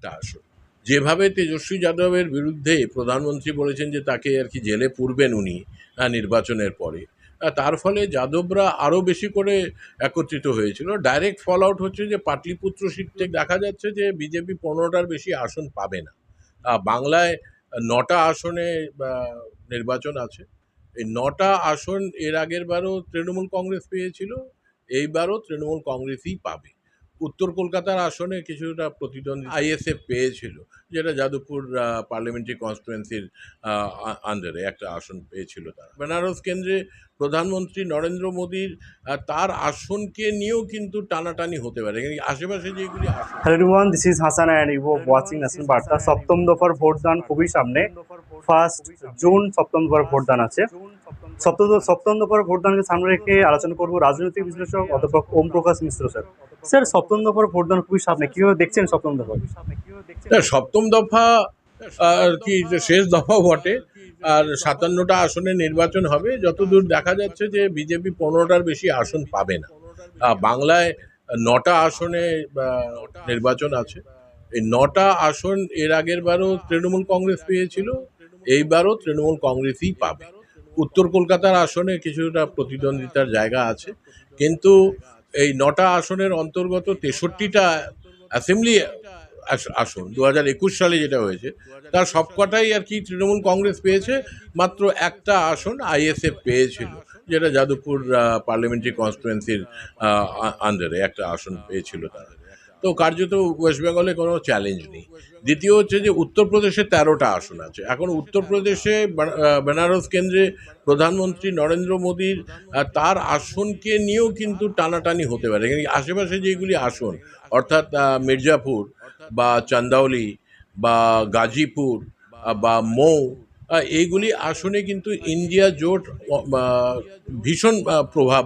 একটা আসন। যেভাবে তেজস্বী যাদবের বিরুদ্ধে প্রধানমন্ত্রী বলেছেন যে তাকে আর কি জেলে পুরবেন উনি নির্বাচনের পরে তার ফলে যাদবরা আরও বেশি করে একত্রিত হয়েছিল। ডাইরেক্ট ফল আউট হচ্ছে যে পাটলিপুত্র সিট দেখা যাচ্ছে যে বিজেপি পনেরোটার বেশি আসন পাবে না। বাংলায় নটা আসনে নির্বাচন আছে। এই নটা আসন এর আগের বারও তৃণমূল কংগ্রেস পেয়েছিল, এইবারও তৃণমূল কংগ্রেসই পাবে। উত্তর কলকাতার আসনে কিছুটা প্রতিদ্বন্দ্বী আইএসএফ পেয়েছিল যেটা যাদবপুর পার্লামেন্টারি কনস্টিটুয়েন্সির আন্ডারে একটা আসন পেয়েছিল তারা। বেনারস কেন্দ্রে প্রধানমন্ত্রী নরেন্দ্র মোদীর তার আসনকে নিয়েও কিন্তু টানাটানি হতে পারে। আশেপাশে যেগুলি hello everyone this is Hasan and you watching national বার্তা সপ্তম দফার ভোটদান খুবই সামনে। ফার্স্ট জুন সপ্তম দফার ভোটদান আছে। সপ্তম দফার ভোটদানকে সামনে রেখে আলোচনা করব রাজনৈতিক বিশ্লেষক অধ্যাপক ওম প্রকাশ মিশ্র স্যার। স্যার সপ্তম দফার ভোটদান খুবই সামনে। কীভাবে দেখছেন সপ্তম দফা সপ্তম দফা, আর কি শেষ দফাও বটে, আর সাতান্নটা আসনে নির্বাচন হবে। যতদূর দেখা যাচ্ছে যে বিজেপি পনেরোটার বেশি আসন পাবে না। বাংলায় নটা আসনে নির্বাচন আছে। এই নটা আসন এর আগের বারও তৃণমূল কংগ্রেস পেয়েছিল, এইবারও তৃণমূল কংগ্রেসই পাবে। উত্তর কলকাতার আসনে কিছুটা প্রতিদ্বন্দ্বিতার জায়গা আছে, কিন্তু এই নটা আসনের অন্তর্গত তেষট্টিটা অ্যাসেম্বলি আস- আসন দু হাজার একুশ সালে যেটা হয়েছে, তার সবকটাই আর কি তৃণমূল কংগ্রেস পেয়েছে, মাত্র একটা আসন আইএসএফ পেয়েছিল, যেটা যাদবপুর পার্লামেন্টারি কনস্টিটুয়েন্সির আন্ডারে একটা আসন পেয়েছিল তারা। তো কার্যত ওয়েস্ট বেঙ্গলে কোনো চ্যালেঞ্জ নেই। দ্বিতীয় হচ্ছে যে উত্তরপ্রদেশে তেরোটা আসন আছে। এখন উত্তরপ্রদেশে বেনারস কেন্দ্রে প্রধানমন্ত্রী নরেন্দ্র মোদীর তার আসনকে নিয়েও কিন্তু টানাটানি হতে পারে। আশেপাশে যেগুলি আসন, অর্থাৎ মির্জাপুর বা চান্দাউলি বা গাজীপুর বা মৌ এইগুলি আসনে কিন্তু ইন্ডিয়া জোট ভীষণ প্রভাব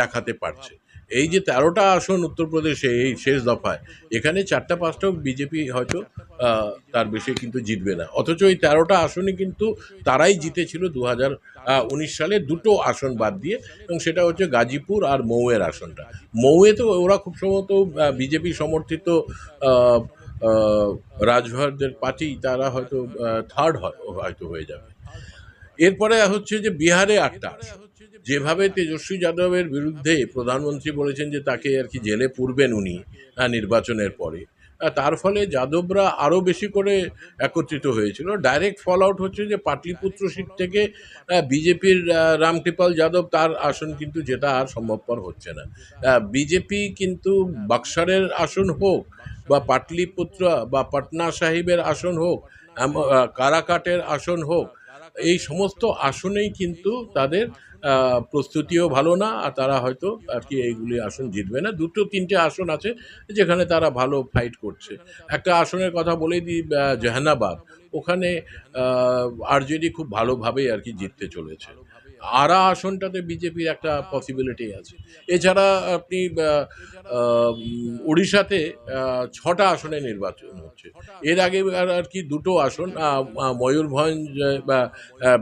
দেখাতে পারছে। এই যে তেরোটা আসন উত্তরপ্রদেশে এই শেষ দফায়, এখানে চারটা পাঁচটাও বিজেপি হয়তো তার বেশি কিন্তু জিতবে না। অথচ এই তেরোটা আসনে কিন্তু তারাই জিতেছিল দু হাজার উনিশ সালে দুটো আসন বাদ দিয়ে, এবং সেটা হচ্ছে গাজীপুর আর মৌয়ের আসনটা। মৌয়ে তো ওরা খুব সম্ভবত বিজেপি সমর্থিত রাজভারদের পার্টি, তারা হয়তো থার্ড হয়তো হয়ে যাবে। এরপরে হচ্ছে যে বিহারে আটটা আসন। যেভাবে তেজস্বী যাদবের বিরুদ্ধে প্রধানমন্ত্রী বলেছেন যে তাকে আর কি জেলে পুরবেন উনি নির্বাচনের পরে তার ফলে যাদবরা আরও বেশি করে একত্রিত হয়েছিল। ডাইরেক্ট ফল আউট হচ্ছে যে পাটলিপুত্র সিট থেকে বিজেপির রামকৃপাল যাদব তার আসন কিন্তু যেটা আর সম্ভবপর হচ্ছে না। বিজেপি কিন্তু বাক্সারের আসন হোক বা পাটলিপুত্র বা পাটনা সাহিবের আসন হোক কারাকাটের আসন হোক, এই সমস্ত আসনেই কিন্তু তাদের প্রস্তুতিও ভালো না, আর তারা হয়তো আর কি এইগুলি আসন জিতবে না। দুটো, তিনটে আসন আছে যেখানে তারা ভালো ফাইট করছে। একটা আসনের কথা বলেই দিই জাহানাবাদ। ওখানে আরজেডি খুব ভালোভাবেই আর কি জিততে চলেছে। আরা আসনটাতে বিজেপির একটা পসিবিলিটি আছে। এছাড়া আপনি উড়িষ্যাতে ছটা আসনে নির্বাচন হচ্ছে। এর আগে আর কি দুটো আসন ময়ূরভঞ্জ বা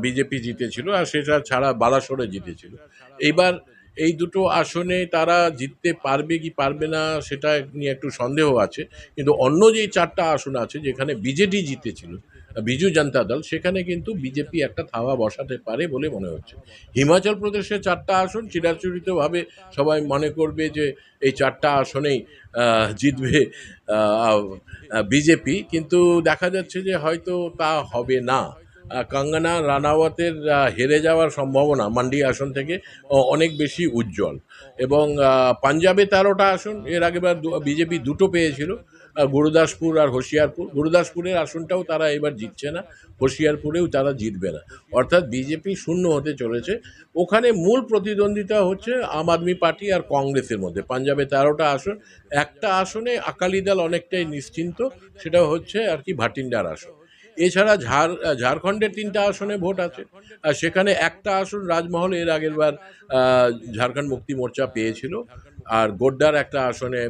বিজেপি জিতেছিল আর সেটা ছাড়া বালাসরে জিতেছিল। এইবার এই দুটো আসনে তারা জিততে পারবে কি পারবে না সেটা নিয়ে একটু সন্দেহ আছে। কিন্তু অন্য যে চারটা আসন আছে যেখানে বিজেডি জিতেছিল বিজু জনতা দল, সেখানে কিন্তু বিজেপি একটা থাবা বসাতে পারে বলে মনে হচ্ছে। হিমাচল প্রদেশে চারটা আসন, চিরাচরিতভাবে সবাই মনে করবে যে এই চারটা আসনেই জিতবে বিজেপি। কিন্তু দেখা যাচ্ছে যে হয়তো তা হবে না। কাঙ্গনা রানাওয়াতের হেরে যাওয়ার সম্ভাবনা মান্ডি আসন থেকে অনেক বেশি উজ্জ্বল। এবং পাঞ্জাবে তেরোটা আসন, এর আগেবার বিজেপি দুটো পেয়েছিল। গুরুদাসপুর আর হোশিয়ারপুর। গুরুদাসপুরের আসনটাও তারা এবার জিতছে না, হোশিয়ারপুরেও তারা জিতবে না। অর্থাৎ বিজেপি শূন্য হতে চলেছে। ওখানে মূল প্রতিদ্বন্দ্বিতা হচ্ছে আম আদমি পার্টি আর কংগ্রেসের মধ্যে। পাঞ্জাবে তেরোটা আসন, একটা আসনে আকালি দল অনেকটাই নিশ্চিন্ত, সেটা হচ্ছে আর কি ভাটিন্ডার আসন। এছাড়া ঝাড়, ঝাড়খণ্ডের তিনটা আসনে ভোট আছে। আর সেখানে একটা আসন রাজমহল, এর আগের বার ঝাড়খণ্ড মুক্তি মোর্চা পেয়েছিল। আর গোড্ডার একটা আসনে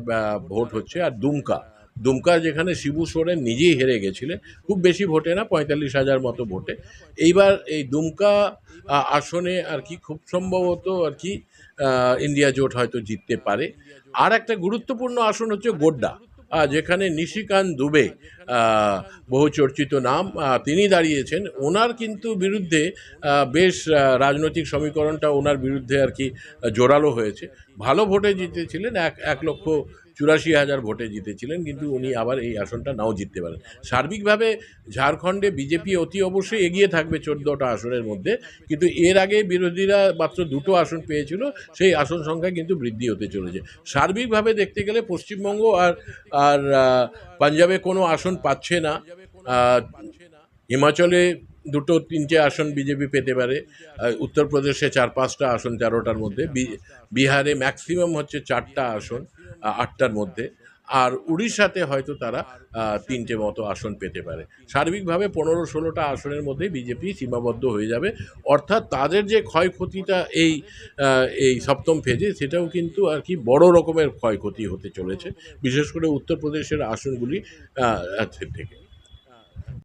ভোট হচ্ছে, আর দুমকা। দুমকা যেখানে শিবু সোরেন নিজেই হেরে গেছিলেন খুব বেশি ভোটে না পঁয়তাল্লিশ হাজার মতো ভোটে। এইবার এই দুমকা আসনে আর কি খুব সম্ভবত আর কি ইন্ডিয়া জোট হয়তো জিততে পারে। আর একটা গুরুত্বপূর্ণ আসন হচ্ছে গোড্ডা যেখানে নিশিকান্ত দুবে আহ, বহু চর্চিত নাম তিনি দাঁড়িয়েছেন। ওনার কিন্তু বিরুদ্ধে বেশ রাজনৈতিক সমীকরণটা ওনার বিরুদ্ধে আর কি জোরালো হয়েছে। ভালো ভোটে জিতেছিলেন এক এক লক্ষ চুরাশি হাজার ভোটে জিতেছিলেন, কিন্তু উনি আবার এই আসনটা নাও জিততে পারেন। সার্বিকভাবে ঝাড়খণ্ডে বিজেপি অতি অবশ্যই এগিয়ে থাকবে চোদ্দোটা আসনের মধ্যে, কিন্তু এর আগে বিরোধীরা মাত্র দুটো আসন পেয়েছিল, সেই আসন সংখ্যা কিন্তু বৃদ্ধি হতে চলেছে। সার্বিকভাবে দেখতে গেলে পশ্চিমবঙ্গ আর আর পাঞ্জাবে কোনো আসন পাচ্ছে না। হিমাচলে দুটো তিনটে আসন বিজেপি পেতে পারে উত্তরপ্রদেশে চার পাঁচটা আসন তেরোটার মধ্যে বিহারে ম্যাক্সিমাম হচ্ছে চারটা আসন। আটটার মধ্যে। আর উড়িষ্যাতে হয়তো তারা তিনটে মতো আসন পেতে পারে। সার্বিকভাবে পনেরো ষোলোটা আসনের মধ্যে বিজেপি সীমাবদ্ধ হয়ে যাবে। অর্থাৎ তাদের যে ক্ষয়ক্ষতিটা এই এই সপ্তম ফেজে, সেটাও কিন্তু আর কি বড় রকমের ক্ষয়ক্ষতি হতে চলেছে। বিশেষ করে উত্তরপ্রদেশের আসনগুলি থেকে।